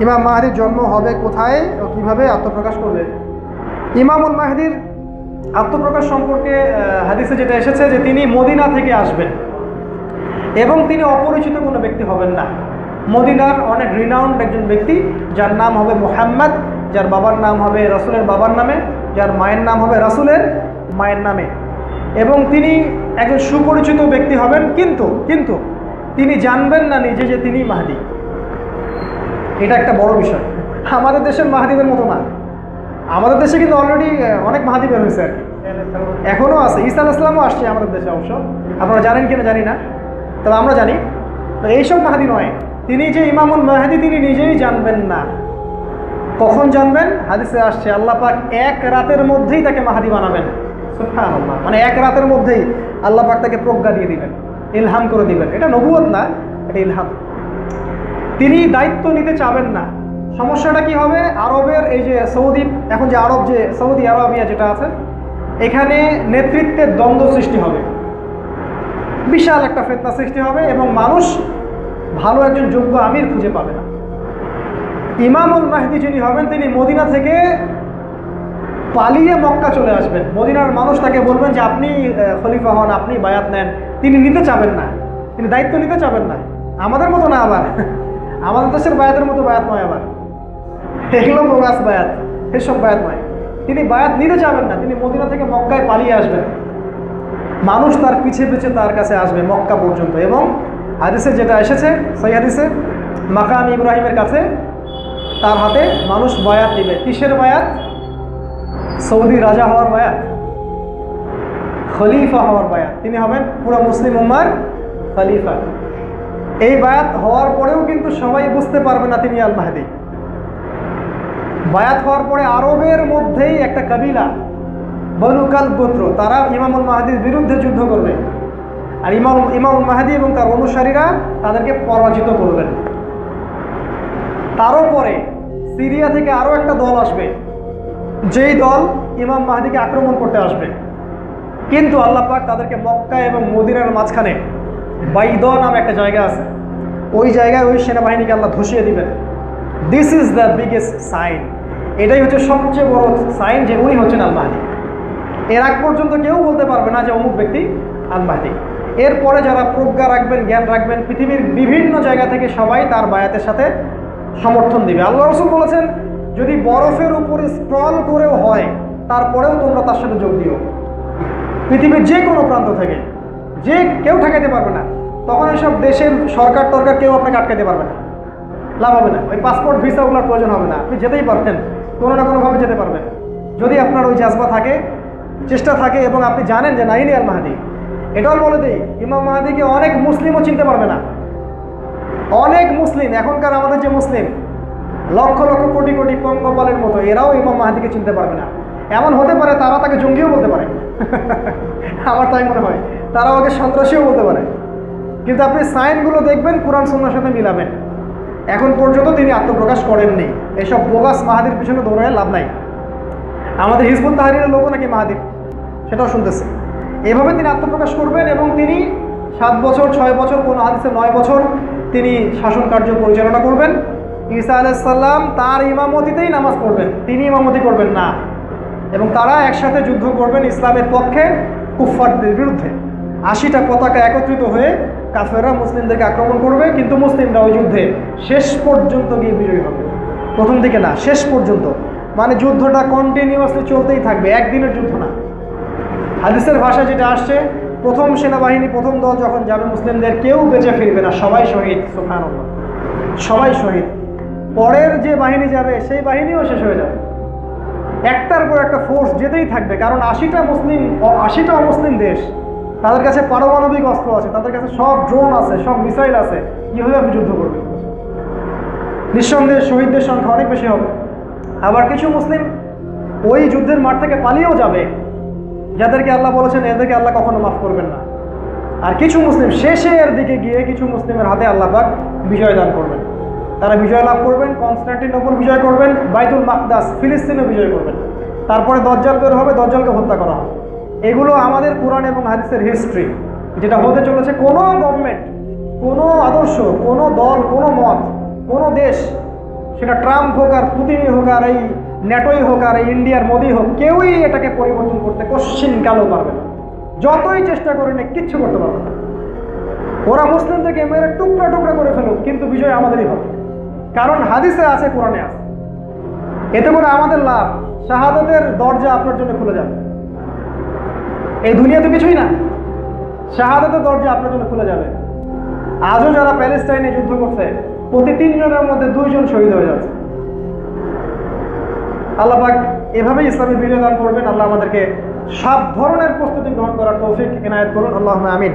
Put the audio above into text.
ইমাম মাহাদির জন্ম হবে কোথায় ও কীভাবে আত্মপ্রকাশ করবে? ইমামুল মাহাদির আত্মপ্রকাশ সম্পর্কে হাদিসে যেটা এসেছে যে তিনি মদিনা থেকে আসবেন এবং তিনি অপরিচিত কোনো ব্যক্তি হবেন না। মদিনার অনেক রিনাউন্ড একজন ব্যক্তি, যার নাম হবে মোহাম্মদ, যার বাবার নাম হবে রাসুলের বাবার নামে, যার মায়ের নাম হবে রাসুলের মায়ের নামে। এবং তিনি একজন সুপরিচিত ব্যক্তি হবেন, কিন্তু কিন্তু তিনি জানবেন না নিজে যে তিনি মাহাদি। এটা একটা বড় বিষয়। আমাদের দেশের মাহাদিদের মতো না। আমাদের দেশে কিন্তু অলরেডি অনেক মাহাদি বের হয়েছে আর কি। এখনও আছে। আলাহ ইসলামও আসছে আমাদের দেশে অবশ্য। আপনারা জানেন কিনা জানি না। তবে আমরা জানি। এইসব মাহাদি নয়। তিনি যে ইমামুল মাহাদি, তিনি নিজেই জানবেন না। কখন জানবেন? হাদিসে আসছে, আল্লাহ পাক এক রাতের মধ্যেই তাকে মাহাদি বানাবেন। মানে এক রাতের মধ্যেই আল্লাহ পাক তাকে প্রজ্ঞা দিয়ে দিবেন। ইলহাম করে দিবেন। এটা নবুয়ত না, এটা ইলহাম। তিনি দায়িত্ব নিতে চাবেন না। সমস্যাটা কি হবে? আরবের এই যে সৌদি, এখন যে আরব যে সৌদি আরবিয়া যেটা আছে, এখানে নেতৃত্বের দ্বন্দ্ব সৃষ্টি হবে। বিশাল একটা ফেতনা সৃষ্টি হবে এবং মানুষ ভালো একজন যোগ্য আমির খুঁজে পাবে না। ইমামুল মাহদি যিনি হবেন, তিনি মদিনা থেকে পালিয়ে মক্কা চলে আসবেন। মদিনার মানুষ তাকে বলবেন যে, আপনি খলিফা হন, আপনি বায়াত নেন। তিনি নিতে চাবেন না। তিনি দায়িত্ব নিতে চাবেন না। আমাদের মতো না আবার। আমাদের দেশের বায়াতের মতো বায়াত নয় আবার এগুলো বোগাস বায়াত, এসব বায়াত নয়। তিনি বায়াত নিতে চাবেন না, তিনি মদিনা থেকে মক্কায় পালিয়ে আসবেন। মানুষ তার পিছে পিছে তার কাছে আসবে মক্কা পর্যন্ত এবং হাদিসে যেটা এসেছে, সেই হাদিসে মাকাম ইব্রাহিমের কাছে তার হাতে মানুষ বায়াত দিবে কিসের বায়াত? সৌদি রাজা হওয়ার বায়াত, খলিফা হওয়ার বায়াত। তিনি হবেন পুরো মুসলিম উম্মার খলিফা। এই বায়াত হওয়ার পরেও কিন্তু সবাই বুঝতে পারবে না তিনি আল মাহাদি বায়াত হওয়ার পরে আরবের মধ্যেই একটা কাবিলা বনুকাল গোত্র তারা ইমামুল মাহাদির বিরুদ্ধে যুদ্ধ করবে। আর ইমাম, ইমামুল মাহাদি এবং তার অনুসারীরা তাদেরকে পরাজিত করবেন তারও পরে সিরিয়া থেকে আরও একটা দল আসবে, যেই দল ইমাম মাহাদিকে আক্রমণ করতে আসবে। কিন্তু আল্লাহ পাক তাদেরকে মক্কা এবং মদিনার মাঝখানে বাইদ নামে একটা জায়গা আছে। ওই জায়গায় ওই সেনাবাহিনীকে আল্লাহ ধসিয়ে দিবেন। This is the biggest sign এটাই হচ্ছে সবচেয়ে বড় সাইন যে উনি হচ্ছেন আল মাহাদি এর আগ পর্যন্ত কেউ বলতে পারবে না যে অমুক ব্যক্তি আল মাহাদি এরপরে যারা প্রজ্ঞা রাখবেন, জ্ঞান রাখবেন, পৃথিবীর বিভিন্ন জায়গা থেকে সবাই তার বায়াতের সাথে সমর্থন দিবে। আল্লাহ রসুল বলেছেন, যদি বরফের উপরে স্ক্রল করেও হয়, তারপরেও তোমরা তার সাথে যোগ দিও। পৃথিবীর যে কোনো প্রান্ত থেকে যে কেউ ঠেকাইতে পারবে না, তখন সব দেশের সরকার টরকার কেউ আপনাকে আটকাতে পারবে না। লাভ হবে না। ওই পাসপোর্ট ভিসাগুলোর প্রয়োজন হবে না। আপনি যেতেই পারতেন। কোনো না কোনোভাবে যেতে পারবেন। যদি আপনার ওই জাজবা থাকে, চেষ্টা থাকে এবং আপনি জানেন যে নাইনি আল মাহাদি, এটাও বলে দিই, ইমাম মাহাদিকে অনেক মুসলিমও চিনতে পারবে না। অনেক মুসলিম, এখনকার আমাদের যে মুসলিম, লক্ষ লক্ষ কোটি কোটি পঙ্গপালের মতো, এরাও ইমাম মাহাদিকে চিনতে পারবে না। এমন হতে পারে তারা তাকে জঙ্গিও বলতে পারে। আমার তাই মনে হয়। তারা আমাকে সন্ত্রাসীও বলতে পারে। কিন্তু আপনি সাইনগুলো দেখবেন, কোরআন সন্ন্যার সাথে মিলাবেন। এখন পর্যন্ত তিনি আত্মপ্রকাশ করেননি। এসব বোগাস মাহাদির পিছনে দৌড়ায় লাভ নাই। আমাদের হিজবুল তাহারির লোকও নাকি মাহাদির, সেটাও শুনতেছে। এভাবে তিনি আত্মপ্রকাশ করবেন এবং তিনি সাত বছর, ছয় বছর, কোনো হাদিসে নয় বছর তিনি শাসন কার্য পরিচালনা করবেন। ঈসা আলাইসাল্লাম তার ইমামতিতেই নামাজ পড়বেন, তিনি ইমামতি করবেন না। এবং তারা একসাথে যুদ্ধ করবেন ইসলামের পক্ষে কুফফারদের বিরুদ্ধে। আশিটা পতাকা একত্রিত হয়ে কাফেররা মুসলিমদেরকে আক্রমণ করবে, কিন্তু মুসলিমরা ওই যুদ্ধে শেষ পর্যন্ত গিয়ে বিজয়ী হবে। প্রথম দিকে না, শেষ পর্যন্ত। মানে যুদ্ধটা কন্টিনিউয়াসলি চলতেই থাকবে, একদিনের যুদ্ধ না। হাদিসের ভাষা যেটা আসছে, প্রথম সেনাবাহিনী, প্রথম দল যখন যাবে, মুসলিমদের কেউ বেঁচে ফিরবে না, সবাই শহীদ সুফান সবাই শহীদ। পরের যে বাহিনী যাবে, সেই বাহিনীও শেষ হয়ে যাবে। একটার পর একটা ফোর্স যেতেই থাকবে, কারণ আশিটা মুসলিম, আশিটা অমুসলিম দেশ তাদের কাছে পারমাণবিক অস্ত্র আছে, তাদের কাছে সব ড্রোন আছে, সব মিসাইল আছে, কীভাবে আপনি যুদ্ধ করবেন নিঃসন্দেহে শহীদদের সংখ্যা অনেক বেশি হবে। আবার কিছু মুসলিম ওই যুদ্ধের মাঠ থেকে পালিয়েও যাবে, যাদেরকে আল্লাহ বলেছেন এদেরকে আল্লাহ কখনো মাফ করবেন না। আর কিছু মুসলিম শেষের দিকে গিয়ে কিছু মুসলিমের হাতে আল্লাহ পাক বিজয় দান করবেন। তারা বিজয় লাভ করবেন কনস্ট্যান্টিনোপল বিজয় করবেন, বাইতুল মাকদাস ফিলিস্তিনে বিজয় করবেন। তারপরে দজ্জাল বের হবে, দজ্জালকে হত্যা করা হবে। এগুলো আমাদের কোরআন এবং হাদিসের হিস্ট্রি যেটা হতে চলেছে কোনো গভর্নমেন্ট কোনো আদর্শ, কোনো দল, কোনো মত, কোনো দেশ, সেটা ট্রাম্প হোক আর পুতিনই হোক আর এই ন্যাটোই হোক আর এই ইন্ডিয়ার মোদি হোক, কেউই এটাকে পরিবর্তন করতে কশ্চিন কালো পারবে না। যতই চেষ্টা করে না কিচ্ছু করতে পারবে না। ওরা মুসলিমদেরকে মেরে টুকরা টুকরা করে ফেলুক, কিন্তু বিজয় আমাদেরই হবে। কারণ হাদিসে আছে, কোরআনে আছে। এতে করে আমাদের লাভ, শাহাদতের দরজা আপনার জন্য খুলে যাবে। এই দুনিয়া তো কিছুই না। শাহাদাতের দরজা আপনার জন্য খুলে যাবে। আজও যারা প্যালেস্টাইনে যুদ্ধ করছে, প্রতি তিনজনের মধ্যে দুইজন শহীদ হয়ে যাচ্ছে। আল্লাহ পাক এভাবেই ইসলামের বিজয় দান করবেন। আল্লাহ আমাদেরকে সব ধরনের প্রস্তুতি গ্রহণ করার তৌফিক, এনায়ত করুন। আল্লাহ আমিন।